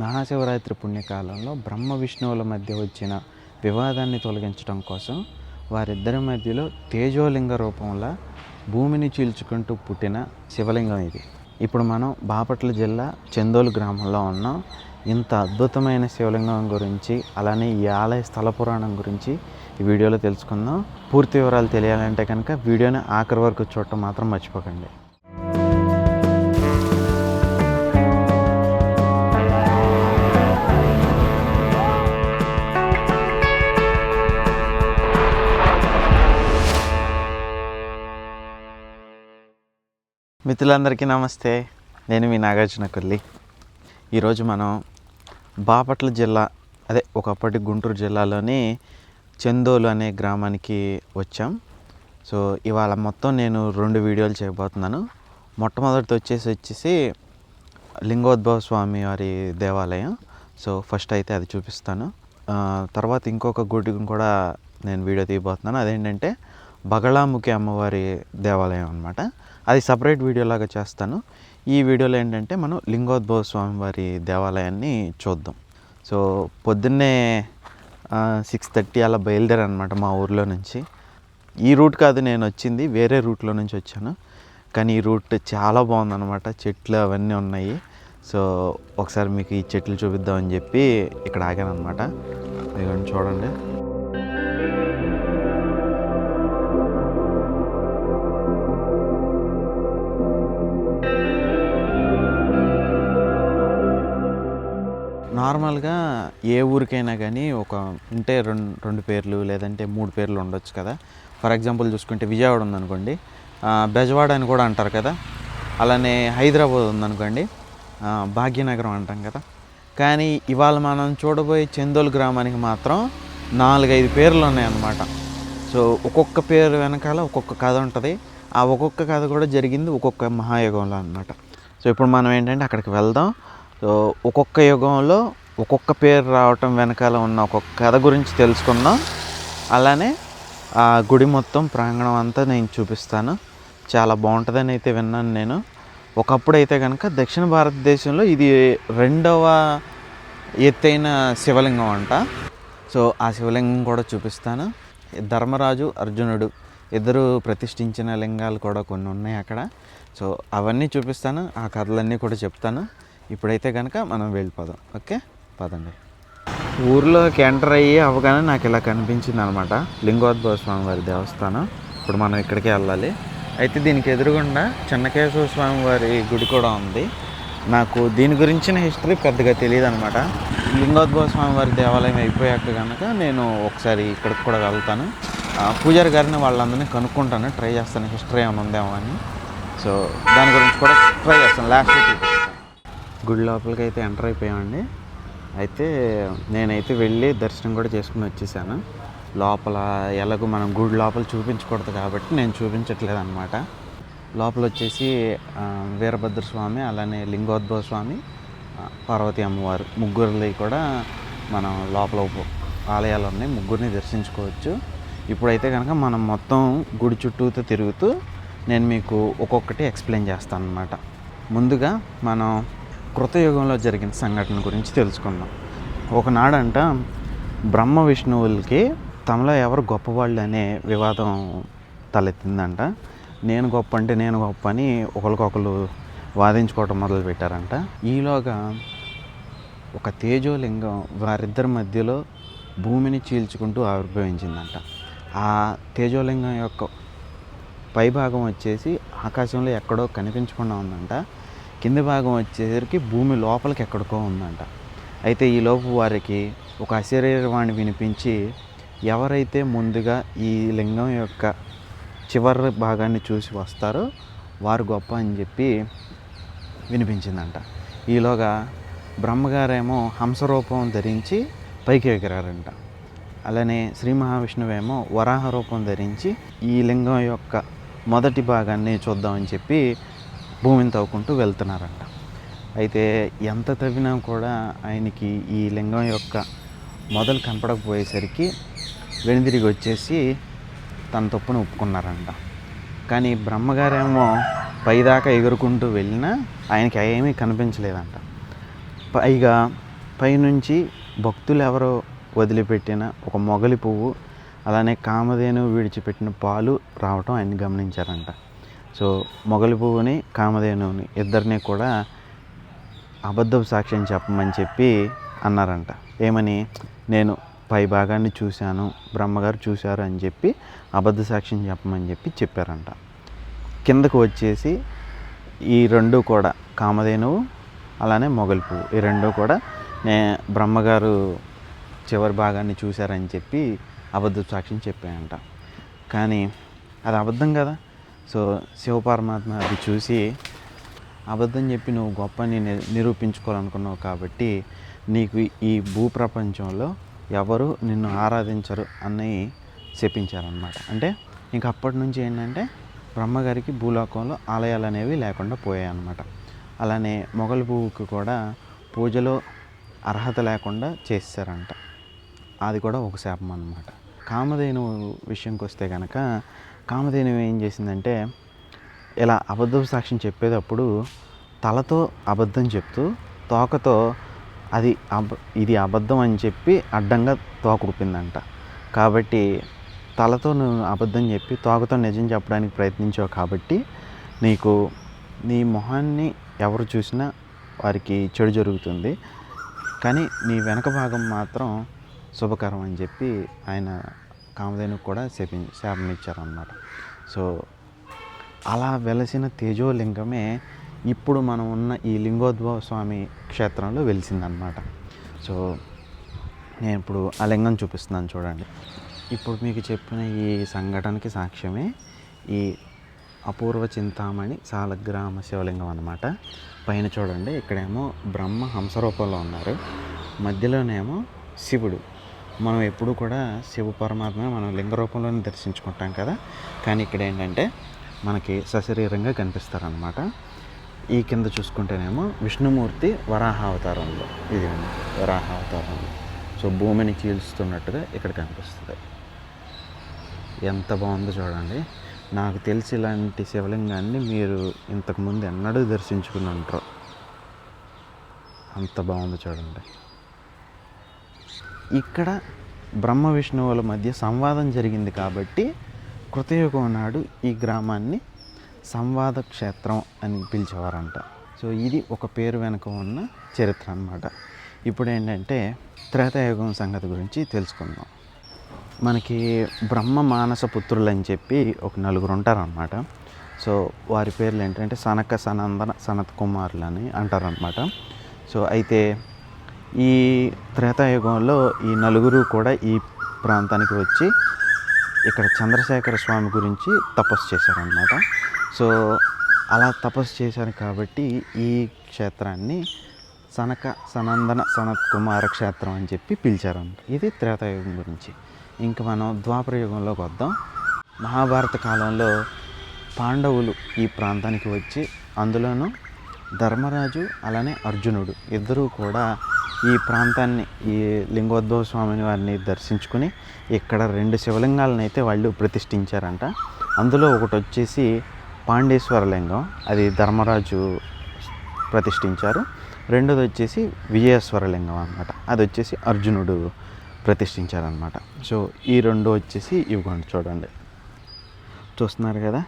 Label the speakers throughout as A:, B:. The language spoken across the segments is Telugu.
A: మహాశివరాత్రి పుణ్యకాలంలో బ్రహ్మ విష్ణువుల మధ్య వచ్చిన వివాదాన్ని తొలగించడం కోసం వారిద్దరి మధ్యలో తేజోలింగ రూపంలో భూమిని చీల్చుకుంటూ పుట్టిన శివలింగం ఇది. ఇప్పుడు మనం బాపట్ల జిల్లా చందోలు గ్రామంలో ఉన్నాం. ఇంత అద్భుతమైన శివలింగం గురించి అలానే ఈ ఆలయ స్థల పురాణం గురించి ఈ వీడియోలో తెలుసుకుందాం. పూర్తి వివరాలు తెలియాలంటే కనుక వీడియోని ఆఖరి వరకు చూడటం మాత్రం మర్చిపోకండి. మిత్రులందరికీ నమస్తే. నేను మీ నాగార్జున కొల్లి. ఈరోజు మనం బాపట్ల జిల్లా అదే ఒకప్పటి గుంటూరు జిల్లాలోని చందోలు అనే గ్రామానికి వచ్చాం. సో ఇవాళ మొత్తం నేను రెండు వీడియోలు చేయబోతున్నాను. మొట్టమొదటి వచ్చేసి వచ్చేసి లింగోద్భవ స్వామి వారి దేవాలయం. సో ఫస్ట్ అయితే అది చూపిస్తాను. తర్వాత ఇంకొక గుడి కూడా నేను వీడియో తీయబోతున్నాను. అదేంటంటే బగళాముఖి అమ్మవారి దేవాలయం అనమాట అది సపరేట్ వీడియోలాగా చేస్తాను. ఈ వీడియోలో ఏంటంటే మనం లింగోద్భవ స్వామి వారి దేవాలయాన్ని చూద్దాం. సో పొద్దున్నే సిక్స్ థర్టీ అలా బయలుదేరనమాట మా ఊర్లో నుంచి. ఈ రూట్ కాదు నేను వచ్చింది వేరే రూట్లో నుంచి వచ్చాను. కానీ ఈ రూట్ చాలా బాగుందన్నమాట చెట్లు అవన్నీ ఉన్నాయి. సో ఒకసారి మీకు ఈ చెట్లు చూపిద్దామని చెప్పి ఇక్కడ ఆగాను అనమాట చూడండి. నార్మల్గా ఏ ఊరికైనా కానీ ఒక ఉంటే రెండు రెండు పేర్లు లేదంటే మూడు పేర్లు ఉండొచ్చు కదా. ఫర్ ఎగ్జాంపుల్ చూసుకుంటే విజయవాడ ఉందనుకోండి. బెజవాడ అని కూడా అంటారు కదా. అలానే హైదరాబాద్ ఉందనుకోండి. భాగ్యనగరం అంటాం కదా. కానీ ఇవాళ మనం చూడబోయే చందోలు గ్రామానికి మాత్రం నాలుగైదు పేర్లు ఉన్నాయన్నమాట. సో ఒక్కొక్క పేరు వెనకాల ఒక్కొక్క కథ ఉంటుంది. ఆ ఒక్కొక్క కథ కూడా జరిగింది ఒక్కొక్క మహాయుగంలో అనమాట సో ఇప్పుడు మనం ఏంటంటే అక్కడికి వెళ్దాం. సో ఒక్కొక్క యుగంలో ఒక్కొక్క పేరు రావటం వెనకాల ఉన్న ఒక్కొక్క కథ గురించి తెలుసుకుందాం. అలానే ఆ గుడి మొత్తం ప్రాంగణం అంతా నేను చూపిస్తాను. చాలా బాగుంటుందని అయితే విన్నాను నేను. ఒకప్పుడు అయితే కనుక దక్షిణ భారతదేశంలో ఇది రెండవ ఎత్తైన శివలింగం అంట. సో ఆ శివలింగం కూడా చూపిస్తాను. ధర్మరాజు అర్జునుడు ఇద్దరు ప్రతిష్ఠించిన లింగాలు కూడా కొన్ని ఉన్నాయి అక్కడ. సో అవన్నీ చూపిస్తాను. ఆ కథలన్నీ కూడా చెప్తాను. ఇప్పుడైతే కనుక మనం వెళ్ళిపోదాం. ఓకే? పదండి. ఊర్లోకి ఎంటర్ అయ్యి అవగానే నాకు ఇలా కనిపించింది అనమాట లింగోద్భవ స్వామి వారి దేవస్థానం. ఇప్పుడు మనం ఇక్కడికి వెళ్ళాలి. అయితే దీనికి ఎదురుగుండా చెన్నకేశవ స్వామి వారి గుడి కూడా ఉంది. నాకు దీని గురించిన హిస్టరీ పెద్దగా తెలియదు అనమాట లింగోద్భవ స్వామి వారి దేవాలయం అయిపోయాక కనుక నేను ఒకసారి ఇక్కడికి కూడా వెళ్తాను. పూజారి గారిని వాళ్ళందరినీ కనుక్కుంటాను. ట్రై చేస్తాను. హిస్టరీ ఏమైనా ఉందేమో అని. సో దాని గురించి కూడా ట్రై చేస్తాను. లాస్ట్ గుడి లోపలికి అయితే ఎంటర్ అయిపోయామండి. అయితే నేనైతే వెళ్ళి దర్శనం కూడా చేసుకుని వచ్చేసాను. లోపల ఎలాగో మనం గుడి లోపల చూపించకూడదు కాబట్టి నేను చూపించట్లేదు అనమాట లోపల వచ్చేసి వీరభద్ర స్వామి అలానే లింగోద్భవ స్వామి పార్వతి అమ్మవారు ముగ్గురిది కూడా మనం లోపల ఆలయాలు ఉన్నాయి. ముగ్గురిని దర్శించుకోవచ్చు. ఇప్పుడైతే కనుక మనం మొత్తం గుడి చుట్టూతో తిరుగుతూ నేను మీకు ఒక్కొక్కటి ఎక్స్ప్లెయిన్ చేస్తాను అనమాట ముందుగా మనం కృతయుగంలో జరిగిన సంఘటన గురించి తెలుసుకుందాం. ఒకనాడంట బ్రహ్మ విష్ణువులకి తమలో ఎవరు గొప్పవాళ్ళు అనే వివాదం తలెత్తిందంట. నేను గొప్ప అంటే నేను గొప్ప అని ఒకరికొకరు వాదించుకోవటం మొదలు పెట్టారంట ఈలోగా ఒక తేజోలింగం వారిద్దరి మధ్యలో భూమిని చీల్చుకుంటూ ఆవిర్భవించిందంట. ఆ తేజోలింగం యొక్క పైభాగం వచ్చేసి ఆకాశంలో ఎక్కడో కనిపించకుండా ఉందంట. కింది భాగం వచ్చేసరికి భూమి లోపలికి ఎక్కడికో ఉందంట. అయితే ఈ లోపు వారికి ఒక అశరీరవాణి వినిపించి ఎవరైతే ముందుగా ఈ లింగం యొక్క చివరి భాగాన్ని చూసి వస్తారో వారు గొప్ప అని చెప్పి వినిపించిందంట. ఈలోగా బ్రహ్మగారేమో హంసరూపం ధరించి పైకి ఎగిరారంట. అలానే శ్రీ మహావిష్ణువేమో వరాహ రూపం ధరించి ఈ లింగం యొక్క మొదటి భాగాన్ని చూద్దామని చెప్పి భూమిని తవ్వుకుంటూ వెళ్తున్నారంట. అయితే ఎంత తవ్వినా కూడా ఆయనకి ఈ లింగం యొక్క మొదలు కనపడకపోయేసరికి వెనుదిరిగి వచ్చేసి తన తప్పును ఒప్పుకున్నారంట. కానీ బ్రహ్మగారేమో పైదాకా ఎగురుకుంటూ వెళ్ళినా ఆయనకి ఏమీ కనిపించలేదంట. పైగా పైనుంచి భక్తులు ఎవరో వదిలిపెట్టిన ఒక మొగలి పువ్వు అలానే కామధేను విడిచిపెట్టిన పాలు రావటం ఆయన గమనించారంట. సో మొగలి పువ్వుని కామధేనువుని ఇద్దరిని కూడా అబద్ధపు సాక్ష్యం చెప్పమని చెప్పి అన్నారంట. ఏమని? నేను పై భాగాన్ని చూశాను బ్రహ్మగారు చూశారు అని చెప్పి అబద్ధ సాక్ష్యం చెప్పమని చెప్పి చెప్పారంట. కిందకు వచ్చేసి ఈ రెండు కూడా కామధేనువు అలానే మొగలి పువ్వు ఈ రెండు కూడా నే బ్రహ్మగారు చివరి భాగాన్ని చూశారని చెప్పి అబద్ధ సాక్ష్యం చెప్పాయంట. కానీ అది అబద్ధం కదా? సో శివపరమాత్మ అది చూసి అబద్ధం చెప్పి నువ్వు గొప్పని ని- నిరూపించుకోవాలనుకున్నావు కాబట్టి నీకు ఈ భూప్రపంచంలో ఎవరు నిన్ను ఆరాధించరు అని చెప్పించారనమాట అంటే ఇంక అప్పటి నుంచి ఏంటంటే బ్రహ్మగారికి భూలోకంలో ఆలయాలు అనేవి లేకుండా పోయాయి అన్నమాట అలానే మొగలి భూకి కూడా పూజలో అర్హత లేకుండా చేశారంట అది కూడా ఒక శాపం అనమాట కామధేను విషయంకి వస్తే కనుక కామధేను ఏం చేసిందంటే ఇలా అబద్ధపు సాక్ష్యం చెప్పేటప్పుడు తలతో అబద్ధం చెప్తూ తోకతో అది అబ ఇది అబద్ధం అని చెప్పి అడ్డంగా తోకూపిందంట కాబట్టి తలతో నువ్వు అబద్ధం చెప్పి తోకతో నిజం చెప్పడానికి ప్రయత్నించావు కాబట్టి నీకు నీ మొహాన్ని ఎవరు చూసినా వారికి చెడు జరుగుతుంది. కానీ నీ వెనక భాగం మాత్రం శుభకరం అని చెప్పి ఆయన కామధేనుకు కూడా శపి శాపం ఇచ్చారన్నమాట సో అలా వెలసిన తేజోలింగమే ఇప్పుడు మనం ఉన్న ఈ లింగోద్భవ స్వామి క్షేత్రంలో వెలిసిందనమాట సో నేను ఇప్పుడు ఆ లింగం చూపిస్తున్నాను చూడండి. ఇప్పుడు మీకు చెప్పిన ఈ సంఘటనకి సాక్ష్యమే ఈ అపూర్వ చింతామణి సాలగ్రామ శివలింగం అనమాట పైన చూడండి ఇక్కడేమో బ్రహ్మ హంసరూపంలో ఉన్నారు. మధ్యలోనేమో శివుడు. మనం ఎప్పుడు కూడా శివ పరమాత్మ మనం లింగ రూపంలోనే దర్శించుకుంటాం కదా. కానీ ఇక్కడ ఏంటంటే మనకి సశరీరంగా కనిపిస్తారనమాట ఈ కింద చూసుకుంటేనేమో విష్ణుమూర్తి వరాహ అవతారంలో ఇది వరాహావతారంలో. వరాహ సో భూమిని చీల్చుతున్నట్టుగా ఇక్కడ కనిపిస్తుంది. ఎంత బాగుందో చూడండి. నాకు తెలిసి ఇలాంటి శివలింగాన్ని మీరు ఇంతకుముందు ఎన్నడూ దర్శించుకుని ఉంటారు అంత బాగుంది చూడండి. ఇక్కడ బ్రహ్మ విష్ణువుల మధ్య సంవాదం జరిగింది కాబట్టి కృతయుగం నాడు ఈ గ్రామాన్ని సంవాద క్షేత్రం అని పిలిచేవారంట. సో ఇది ఒక పేరు వెనుక ఉన్న చరిత్ర అన్నమాట. ఇప్పుడు ఏంటంటే త్రేతాయుగం సంగతి గురించి తెలుసుకుందాం. మనకి బ్రహ్మ మానస పుత్రులు అని చెప్పి ఒక నలుగురు ఉంటారనమాట సో వారి పేర్లు ఏంటంటే సనక సనందన సనత్ కుమారులు అని అంటారనమాట సో అయితే ఈ త్రేతాయుగంలో ఈ నలుగురు కూడా ఈ ప్రాంతానికి వచ్చి ఇక్కడ చంద్రశేఖర స్వామి గురించి తపస్సు చేశారనమాట సో అలా తపస్సు చేశారు కాబట్టి ఈ క్షేత్రాన్ని సనక సనందన సనత్ కుమార క్షేత్రం అని చెప్పి పిలిచారంట ఇది త్రేతాయుగం గురించి. ఇంకా మనం ద్వాపరయుగంలోకి వద్దాం. మహాభారత కాలంలో పాండవులు ఈ ప్రాంతానికి వచ్చి అందులోనూ ధర్మరాజు అలానే అర్జునుడు ఇద్దరూ కూడా ఈ ప్రాంతాన్ని ఈ లింగోద్భవ స్వామిని వారిని దర్శించుకుని ఇక్కడ రెండు శివలింగాలను అయితే వాళ్ళు ప్రతిష్ఠించారంట. అందులో ఒకటి వచ్చేసి పాండేశ్వర లింగం అది ధర్మరాజు ప్రతిష్ఠించారు. రెండోది వచ్చేసి విజయేశ్వర లింగం అనమాట అది వచ్చేసి అర్జునుడు ప్రతిష్ఠించారనమాట సో ఈ రెండు వచ్చేసి ఇవ్వండి చూడండి. చూస్తున్నారు కదా?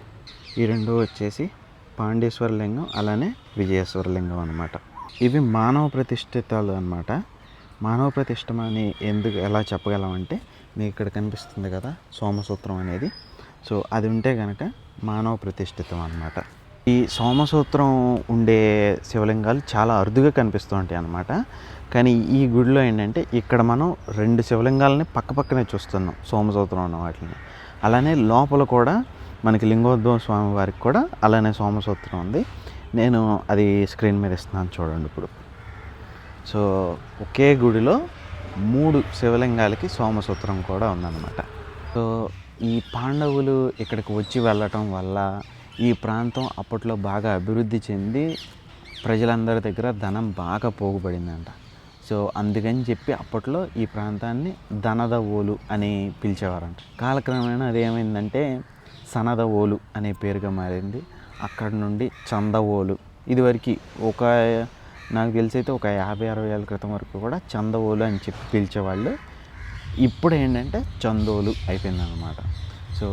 A: ఈ రెండు వచ్చేసి పాండేశ్వర లింగం అలానే విజయేశ్వర లింగం అనమాట ఇవి మానవ ప్రతిష్ఠితాలు అనమాట మానవ ప్రతిష్టం అని ఎందుకు ఎలా చెప్పగలమంటే మీకు ఇక్కడ కనిపిస్తుంది కదా సోమసూత్రం అనేది. సో అది ఉంటే కనుక మానవ ప్రతిష్ఠితం అనమాట ఈ సోమసూత్రం ఉండే శివలింగాలు చాలా అరుదుగా కనిపిస్తూ ఉంటాయి అన్నమాట. కానీ ఈ గుడిలో ఏంటంటే ఇక్కడ మనం రెండు శివలింగాలని పక్క పక్కనే చూస్తున్నాం సోమసూత్రం ఉన్న వాటిని. అలానే లోపల కూడా మనకి లింగోద్భవ స్వామి వారికి కూడా అలానే సోమసూత్రం ఉంది. నేను అది స్క్రీన్ మీద ఇస్తున్నాను చూడండి ఇప్పుడు. సో ఒకే గుడిలో మూడు శివలింగాలకి సోమసూత్రం కూడా ఉందన్నమాట. సో ఈ పాండవులు ఇక్కడికి వచ్చి వెళ్ళటం వల్ల ఈ ప్రాంతం అప్పట్లో బాగా అభివృద్ధి చెంది ప్రజలందరి దగ్గర ధనం బాగా పోగుపడిందంట. సో అందుకని చెప్పి అప్పట్లో ఈ ప్రాంతాన్ని ధనద ఓలు అని పిలిచేవారంట. కాలక్రమేణా అదేమైందంటే సనద ఓలు అనే పేరుగా మారింది. అక్కడ నుండి చందవోలు. ఇదివరకు ఒక నాకు తెలిసి అయితే ఒక యాభై అరవై ఏళ్ళ క్రితం వరకు కూడా చందవోలు అని చెప్పి పిలిచేవాళ్ళు. ఇప్పుడు ఏంటంటే చందోలు అయిపోయిందన్నమాట. సో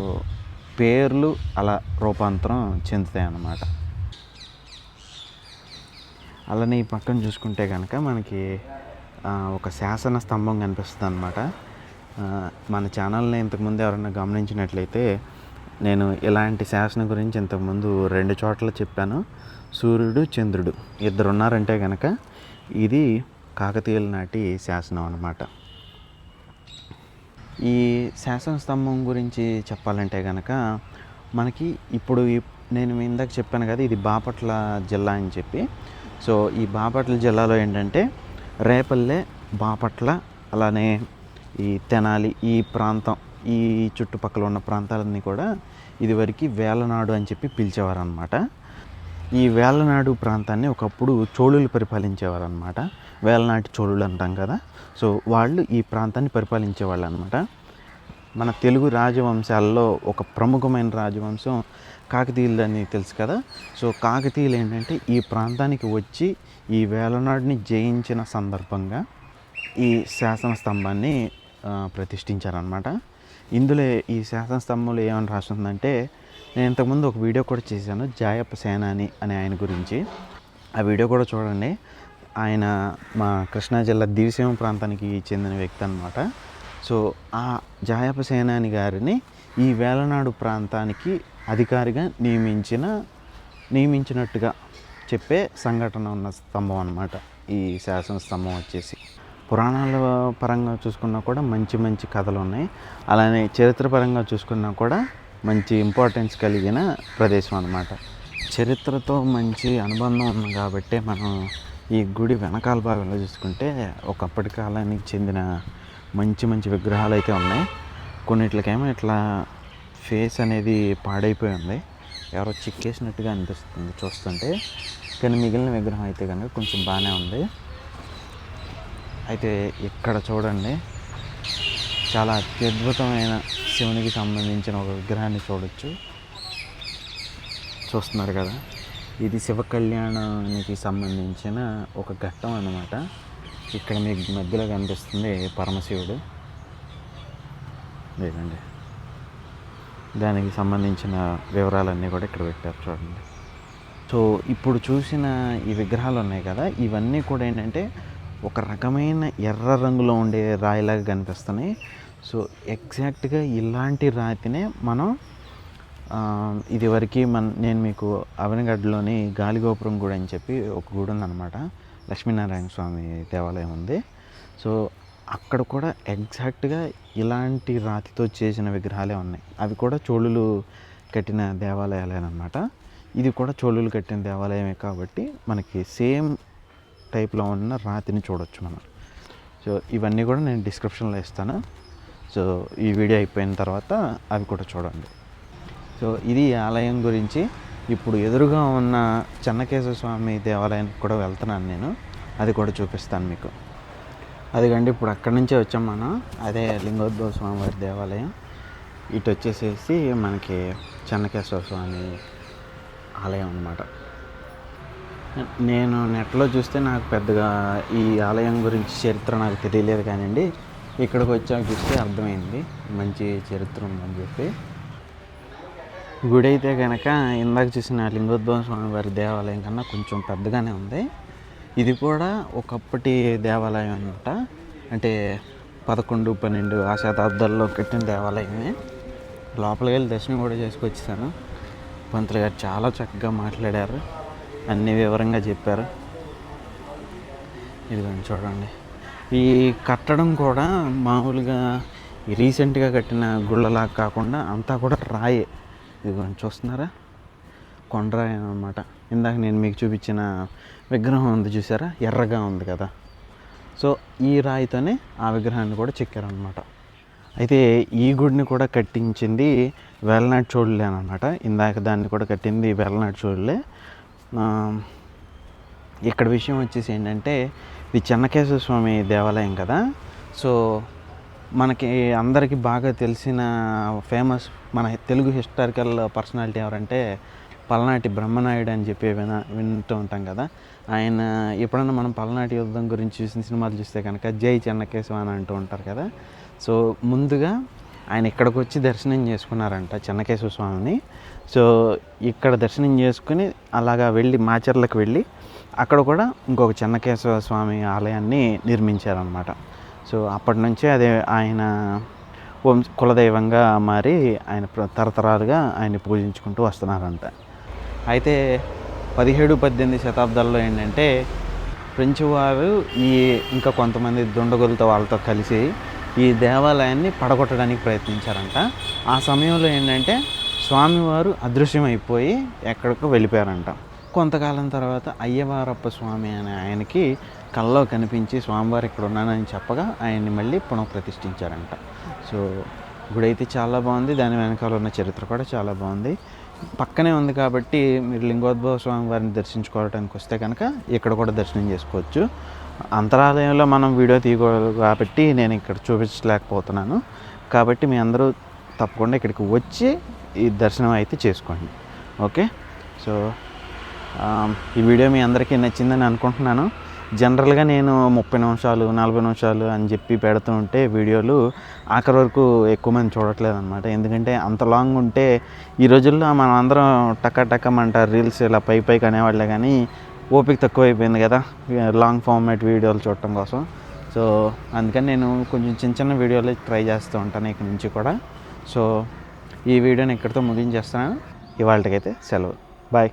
A: పేర్లు అలా రూపాంతరం చెందుతాయి అన్నమాట అలానే ఈ పక్కన చూసుకుంటే కనుక మనకి ఒక శాసన స్తంభం కనిపిస్తుంది అనమాట మన ఛానల్ని ఇంతకుముందు ఎవరైనా గమనించినట్లయితే నేను ఇలాంటి శాసనం గురించి ఇంతకుముందు రెండు చోట్ల చెప్పాను. సూర్యుడు చంద్రుడు ఇద్దరు ఉన్నారంటే కనుక ఇది కాకతీయుల నాటి శాసనం అన్నమాట. ఈ శాసన స్తంభం గురించి చెప్పాలంటే కనుక మనకి ఇప్పుడు నేను ఇందాక చెప్పాను కదా ఇది బాపట్ల జిల్లా అని చెప్పి. సో ఈ బాపట్ల జిల్లాలో ఏంటంటే రేపల్లె బాపట్ల అలానే ఈ తెనాలి ఈ ప్రాంతం ఈ చుట్టుపక్కల ఉన్న ప్రాంతాలన్నీ కూడా ఇదివరకు వేలనాడు అని చెప్పి పిలిచేవారు అనమాట ఈ వేలనాడు ప్రాంతాన్ని ఒకప్పుడు చోళులు పరిపాలించేవారు అనమాట వేలనాటి చోళులు అంటాం కదా. సో వాళ్ళు ఈ ప్రాంతాన్ని పరిపాలించేవాళ్ళు అనమాట మన తెలుగు రాజవంశాల్లో ఒక ప్రముఖమైన రాజవంశం కాకతీయులు అని తెలుసు కదా. సో కాకతీయులు ఏంటంటే ఈ ప్రాంతానికి వచ్చి ఈ వేలనాడిని జయించిన సందర్భంగా ఈ శాసన స్తంభాన్ని ప్రతిష్ఠించారనమాట ఇందులో ఈ శాసన స్తంభంలో ఏమని రాస్తుందంటే నేను ఇంతకుముందు ఒక వీడియో కూడా చేశాను జాయప్ప సేనాని అనే ఆయన గురించి. ఆ వీడియో కూడా చూడండి. ఆయన మా కృష్ణా జిల్లా దివిసీమ ప్రాంతానికి చెందిన వ్యక్తి అనమాట సో ఆ జాయప్ప సేనాని గారిని ఈ వేలనాడు ప్రాంతానికి అధికారిగా నియమించిన నియమించినట్టుగా చెప్పే సంఘటన ఉన్న స్తంభం అనమాట ఈ శాసన స్తంభం వచ్చేసి. పురాణాల పరంగా చూసుకున్నా కూడా మంచి మంచి కథలు ఉన్నాయి. అలానే చరిత్రపరంగా చూసుకున్నా కూడా మంచి ఇంపార్టెన్స్ కలిగిన ప్రదేశం అన్నమాట. చరిత్రతో మంచి అనుబంధం ఉంది కాబట్టి మనం ఈ గుడి వెనకాల భాగంలో చూసుకుంటే ఒకప్పటి కాలానికి చెందిన మంచి మంచి విగ్రహాలు అయితే ఉన్నాయి. కొన్నిట్లకేమో ఇట్లా ఫేస్ అనేది పాడైపోయి ఉంది. ఎవరో చిక్కేసినట్టుగా అనిపిస్తుంది చూస్తుంటే. కానీ మిగిలిన విగ్రహం అయితే కనుక కొంచెం బాగానే ఉంది. అయితే ఇక్కడ చూడండి. చాలా అత్యద్భుతమైన శివునికి సంబంధించిన ఒక విగ్రహాన్ని చూడొచ్చు. చూస్తున్నారు కదా. ఇది శివ కళ్యాణానికి సంబంధించిన ఒక ఘట్టం అన్నమాట. ఇక్కడ మీకు మధ్యలో కనిపిస్తుంది పరమశివుడు. లేదండి దానికి సంబంధించిన వివరాలన్నీ కూడా ఇక్కడ పెట్టారు చూడండి. సో ఇప్పుడు చూసిన ఈ విగ్రహాలు ఉన్నాయి కదా. ఇవన్నీ కూడా ఏంటంటే ఒక రకమైన ఎర్ర రంగులో ఉండే రాయిలాగా కనిపిస్తున్నాయి. సో ఎగ్జాక్ట్గా ఇలాంటి రాతినే మనం ఇదివరకు మన నేను మీకు అవనగడ్డలోని గాలిగోపురం గుడి అని చెప్పి ఒక గుడి ఉందన్నమాట. లక్ష్మీనారాయణ స్వామి దేవాలయం ఉంది. సో అక్కడ కూడా ఎగ్జాక్ట్గా ఇలాంటి రాతితో చేసిన విగ్రహాలే ఉన్నాయి. అవి కూడా చోళులు కట్టిన దేవాలయాలేనమాట ఇది కూడా చోళులు కట్టిన దేవాలయమే కాబట్టి మనకి సేమ్ టైప్లో ఉన్న రాతిని చూడొచ్చు మనం. సో ఇవన్నీ కూడా నేను డిస్క్రిప్షన్లో ఇస్తాను. సో ఈ వీడియో అయిపోయిన తర్వాత అవి కూడా చూడండి. సో ఇది ఆలయం గురించి. ఇప్పుడు ఎదురుగా ఉన్న చెన్నకేశ్వర స్వామి దేవాలయానికి కూడా వెళ్తున్నాను నేను. అది కూడా చూపిస్తాను మీకు. అదిగండి ఇప్పుడు అక్కడి నుంచే వచ్చాం మనం. అదే లింగోద్భవ స్వామివారి దేవాలయం. ఇటు వచ్చేసేసి మనకి చెన్నకేశ్వర స్వామి ఆలయం అన్నమాట. నేను నెట్లో చూస్తే నాకు పెద్దగా ఈ ఆలయం గురించి చరిత్ర నాకు తెలియలేదు కానివ్వండి ఇక్కడికి వచ్చాక చూస్తే అర్థమైంది. మంచి చరిత్ర ఉందని చెప్పి. గుడి అయితే కనుక ఇందాక చూసిన లింగోద్భవ స్వామి వారి దేవాలయం కన్నా కొంచెం పెద్దగానే ఉంది. ఇది కూడా ఒకప్పటి దేవాలయం అనమాట అంటే పదకొండు పన్నెండు ఆ శతాబ్దాల్లో కట్టిన దేవాలయమే. లోపలికి వెళ్ళి దర్శనం కూడా చేసుకొచ్చేసాను. పంతులు గారు చాలా చక్కగా మాట్లాడారు. అన్ని వివరంగా చెప్పారు. ఇదిగోండి చూడండి. ఈ కట్టడం కూడా మామూలుగా రీసెంట్గా కట్టిన గుళ్ళలా కాకుండా అంతా కూడా రాయే. ఇదిగోండి చూస్తున్నారా? కొండరాయి అనమాట ఇందాక నేను మీకు చూపించిన విగ్రహం ఉంది చూసారా? ఎర్రగా ఉంది కదా. సో ఈ రాయితోనే ఆ విగ్రహాన్ని కూడా చెక్కారనమాట అయితే ఈ గుడిని కూడా కట్టించింది వేలనాటి చోళులే అనమాట ఇందాక దాన్ని కూడా కట్టింది వేలనాటి చోళులే. ఇక్కడ విషయం వచ్చేసి ఏంటంటే ఇది చెన్నకేశ్వర స్వామి దేవాలయం కదా. సో మనకి అందరికీ బాగా తెలిసిన ఫేమస్ మన తెలుగు హిస్టారికల్ పర్సనాలిటీ ఎవరంటే పల్నాటి బ్రహ్మనాయుడు అని చెప్పి విన వింటూ ఉంటాం కదా. ఆయన ఎప్పుడన్నా మనం పల్నాటి యుద్ధం గురించి చూసిన సినిమాలు చూస్తే కనుక జై చెన్నకేశవ అని అంటూ ఉంటారు కదా. సో ముందుగా ఆయన ఇక్కడికి వచ్చి దర్శనం చేసుకున్నారంట చెన్నకేశ్వర స్వామిని. సో ఇక్కడ దర్శనం చేసుకుని అలాగా వెళ్ళి మాచర్లకు వెళ్ళి అక్కడ కూడా ఇంకొక చెన్నకేశవ స్వామి ఆలయాన్ని నిర్మించారనమాట సో అప్పటి నుంచే అదే ఆయన వంశ కులదైవంగా మారి ఆయన ప్ర- తరతరాలుగా ఆయన్ని పూజించుకుంటూ వస్తున్నారంట. అయితే పదిహేడు పద్దెనిమిది శతాబ్దాల్లో ఏంటంటే ఫ్రెంచ్ వారు ఈ ఇంకా కొంతమంది దుండగులతో వాళ్ళతో కలిసి ఈ దేవాలయాన్ని పడగొట్టడానికి ప్రయత్నించారంట. ఆ సమయంలో ఏంటంటే స్వామివారు అదృశ్యమైపోయి ఎక్కడికో వెళ్ళిపోయారంట. కొంతకాలం తర్వాత అయ్యవారప్ప స్వామి అనే ఆయనకి కల్లో కనిపించి స్వామివారు ఇక్కడ ఉన్నానని చెప్పగా ఆయన్ని మళ్ళీ పునఃప్రతిష్ఠించారంట. సో గుడి అయితే చాలా బాగుంది. దాని వెనకాల ఉన్న చరిత్ర కూడా చాలా బాగుంది. పక్కనే ఉంది కాబట్టి మీరు లింగోద్భవ స్వామి వారిని దర్శించుకోవడానికి వస్తే కనుక ఇక్కడ కూడా దర్శనం చేసుకోవచ్చు. అంతరాలయంలో మనం వీడియో తీయకూడదు కాబట్టి నేను ఇక్కడ చూపించలేకపోతున్నాను. కాబట్టి మీ అందరూ తప్పకుండా ఇక్కడికి వచ్చి ఈ దర్శనం అయితే చేసుకోండి. ఓకే? సో ఈ వీడియో మీ అందరికీ నచ్చిందని అనుకుంటున్నాను. జనరల్గా నేను ముప్పై నిమిషాలు నలభై నిమిషాలు అని చెప్పి పెడుతూ ఉంటే వీడియోలు ఆఖరి వరకు ఎక్కువ మంది చూడట్లేదు అనమాట ఎందుకంటే అంత లాంగ్ ఉంటే ఈ రోజుల్లో మనం అందరం టక్క టక్కమంట రీల్స్ ఇలా పై పైకి అనేవాళ్ళే కానీ ఓపిక తక్కువైపోయింది కదా లాంగ్ ఫార్మాట్ వీడియోలు చూడటం కోసం. సో అందుకని నేను కొంచెం చిన్న చిన్న వీడియోలు ట్రై చేస్తూ ఉంటాను ఇక నుంచి కూడా. సో ఈ వీడియోని ఇక్కడితో ముగించేస్తున్నాను. ఇవాళకైతే సెలవు. బాయ్.